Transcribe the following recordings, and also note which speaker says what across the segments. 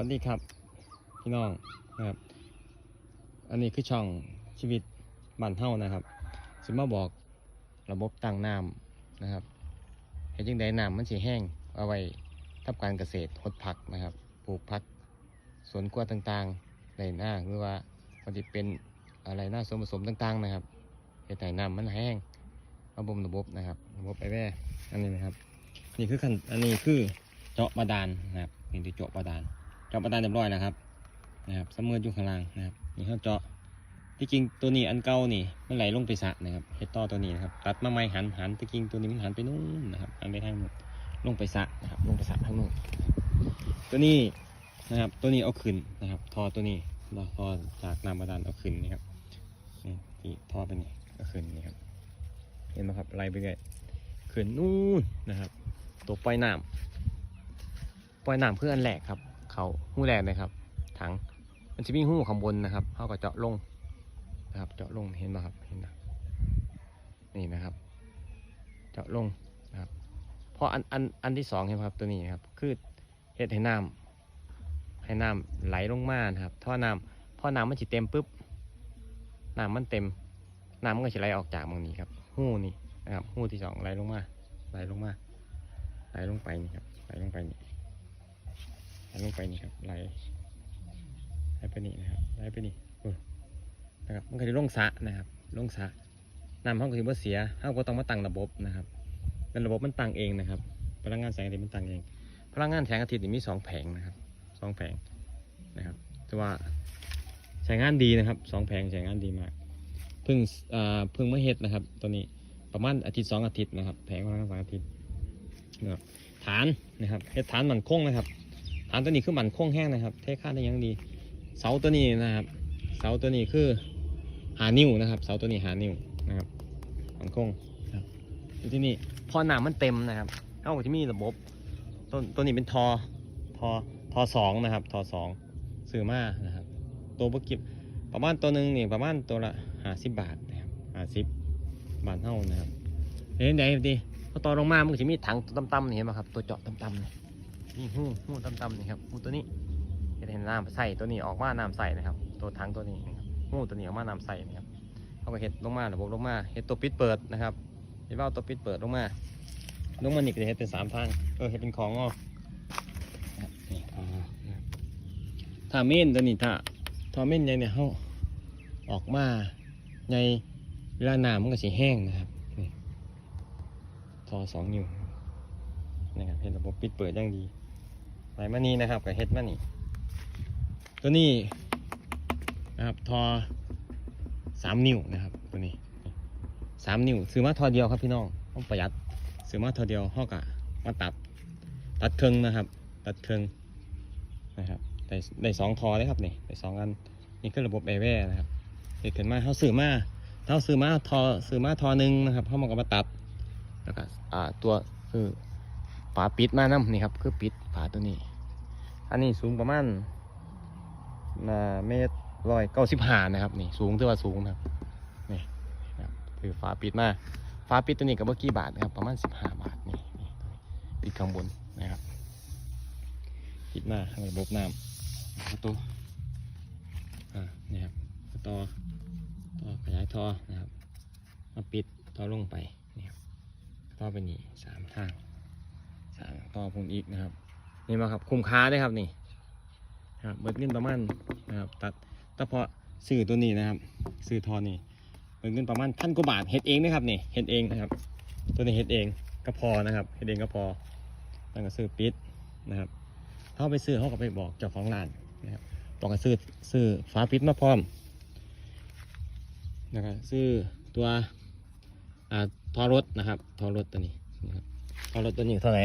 Speaker 1: วัสดีครับ พี่น้องนะครับ อันนี้คือช่องชีวิตบ้านเฮานะครับสิมาบอกระบบตั้งน้ำนะครับเห็นจังไดน้ำมันสิแห้งเอาไว้ทำการเกษตรหดผักนะครับ ปลูกผักสวนกล้วยต่างๆในหน้าหรือว่ามันจะเป็นอะไรหน้าส่วนผสมต่างๆนะครับเห็ดไหน้ำมันแห้งระบบระบบนะครับระบบไอแว่อันนี้นะครับ นี่คือขั้นอันนี้คือเจาะบาดาลนะครับนี่คือเจาะบาดาล เจาะบาดาลเรียบร้อยแล้วครับนะครับสมมืออยู่ข้างล่างนะครับนี่เขาเจาะที่จริงตัวนี้อันเก่านี่มันไหลลงไปสระนะครับเฮดต่อตัวนี้นะครับตัดมาใหม่หันหันที่จริงตัวนี้มันหันไปนู่นนะครับหันไปทางนู้นลงไปสระนะครับลงไปสระทางนู้นตัวนี้นะครับตัวนี้เอาขึ้นนะครับทอตัวนี้เราทอจากน้ำบาดาลเอาขึ้นนี่ครับนี่ที่ทอไปนี่เอาขึ้นนี่ครับเห็นไหมครับไล่ไปเรื่อยขึ้นนู่นนะครับ ตัวปล่อยน้ำปล่อยน้ำคืออันแรกครับ เขาหู้แรกเลยครับ ถัง มันจะมีหู้ข้างบนนะครับเขาก็เจาะลงนะครับ เจาะลงเห็นไหมครับเห็นไหมนี่นะครับ เจาะลงนะครับเพราะอันอันอันที่สองเห็นไหมครับตัวนี้นะครับ คือเฮ็ดให้น้ำให้น้ำไหลลงมานะครับท่อน้ำพอน้ำมันจะเต็มปุ๊บน้ำมันเต็มน้ำมันก็จะไหลออกจากตรงนี้ครับหู้นี่นะครับหู้ที่สองไหลลงมาไหลลงมาไหลลงไปนี่ครับไหลลงไปนี่ ลลงไปนี่ครับไหลไหลไปนี่นะครับไหลไปนี่นะครับมันก็จะลงสะนะครับลงสะน้ำห้องก็ถือว่าเสียห้องก็ต้องมาตั้งระบบนะครับเป็นระบบมันตั้งเองนะครับ พลังงานแสงอาทิตย์มันตั้งเอง พลังงานแสงอาทิตย์นี่มีสองแผงนะครับสองแผงนะครับแต่ว่าใช้งานดีนะครับสองแผงใช้งานดีมากเพิ่งอ่าเพิ่งเมาเฮ็ดนะครับตอนนี้ประมาณอาทิตย์สองอาทิตย์นะครับ แผงพลังงานแสงอาทิตย์นะครับฐานนะครับเฮ็ดฐานมันคงนะครับ ฐานตัวนี้คือมันคงแห้งนะครับเทค่าได้อยังดี เสาตัวนี้นะครับ เสาตัวนี้คือหานิ้วนะครับ เสาตัวนี้หานิ้วนะครับมันคงครับที่นี่พอหนามันเต็มนะครับเขาก็จะมีระบบต้นตัวนี้เป็นทอทอทอสองนะครับทอสองซื้อมานะครับ ตัวบกิบประมาณตัวหนึ่งนี่ประมาณตัวละห้าสิบบาทนะครับห้าสิบบาทเท่านะครับเห็นไหนดีพอต่อลงมามันก็จะมีถังต่ำๆนี่เห็นไหมครับตัวเจาะต่ำๆนี่ นี่หูหูต่ำๆนี่ครับหูตัวนี้จะเห็นน้ำใส่ตัวนี้ออกมาน้ำใส่นะครับ ตัวถังตัวนี้นะครับหูตัวนี้ออกมาน้ำใส่นะครับเขาก็เห็ดลงมาระบบลงมาเห็ดตัวปิดเปิดนะครับเห็นว่าตัวปิดเปิดลงมาลงมานี่ก็จะเห็ดเป็นสามทางเออเห็ดเป็นของงอกนะครับนี่อ่านะครับถ้าเม่นตัวนี้ถ้าถ้าเม่นใหญ่เนี่ยเขาออกมาใหญ่เวลาน้ำมันก็สีแห้งนะครับนี่ทอสองนิ้วนะครับเห็ดระบบปิดเปิดอย่างดี ไหลมานี่นะครับกับเฮ็ดมานี่ตัวนี้นะครับทอสามนิ้วนะครับตัวนี้สามนิ้วซื้อมาทอเดียวครับพี่น้องต้องประหยัดซื้อมาทอเดียวห่อกะมาตัดตัดเครึ่งนะครับ ตัดเครึ่งนะครับได้ได้สองทอเลยครับนี่ได้สองอันนี่คือระบบแอร์แวร์นะครับเห็ดขึ้นมาเขาซื้อมาเขาซื้อมาทอซื้อมาทอหนึ่งนะครับเขามาก็มาตัดแล้วก็อ่าตัวคือฝาปิดมานํนี่ครับคือปิด ฝาตัวนี้ อันนี้สูงประมาณอ่าเมตรร้อยเก้าสิบห้านะครับนี่สูงถือว่าสูงนะครับนี่นะครับคือฝาปิดมาฝาปิดตัวนี้กับเมื่อกี้บาทนะครับประมาณสิบห้าบาทนี่นี่ปิดข้างบนนะครับปิดมาระบบน้ำประตูอ่านี่ครับต่อต่อขยายท่อนะครับมาปิดท่อลงไปนี่ครับท่อไปนี่สามทางสามต่อพุ่นอีกนะครับ นี่มาครับคุ้มค่าได้ครับนี่ครับเบิดเงินประมาณนะครับตัดแต่พอซื้อตัวนี้นะครับซื้อทอนี่เบิดเงินประมาณพันกว่าบาทเฮ็ดเองนะครับนี่เฮ็ดเองนะครับ ตัวนี้เฮ็ดเองก็พอนะครับเฮ็ดเองก็พอตั้งก็ซื้อปิดนะครับเขาไปซื้อเขาก็ไปบอกเจ้าของร้านนะครับบอกให้ซื้อซื้อฝาปิดมาพร้อมนะครับซื้อตัวอ่าทอรถนะครับทอรถตัวนี้นะครับทอรถตัวนี้เท่าไหร่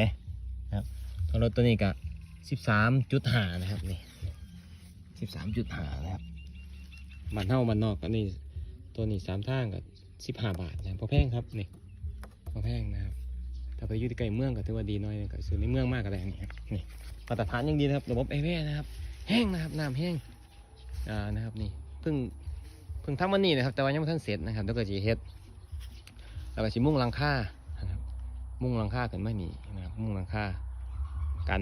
Speaker 1: นะครับทอรถตัวนี้ก็สิบสามจุดหานะครับนี่สิบสามจุดหานะครับบ้านเท่าบ้านนอกก็นี่ตัวนี้สามทางกับสิบห้าบาทนะพอแพงครับนี่พอแพงนะครับถ้าไปอยู่ที่ใกล้เมืองก็ถือว่าดีน้อยก็ซื้อในเมืองมากก็ได้นี่ครับนี่มาตรฐานยังดีนะครับระบบไอแว่นะครับ แห้งนะครับน้ำแห้งอ่านะครับนี่เพิ่งเพิ่งทำวันนี้นะครับ แต่ว่ายังไม่ทันเสร็จนะครับแล้วก็จะเฮ็ดแล้วก็สิมุ่งลังคานะครับมุ่งลังคาขึ้นมานี่นะครับมุ่งลังคา กัน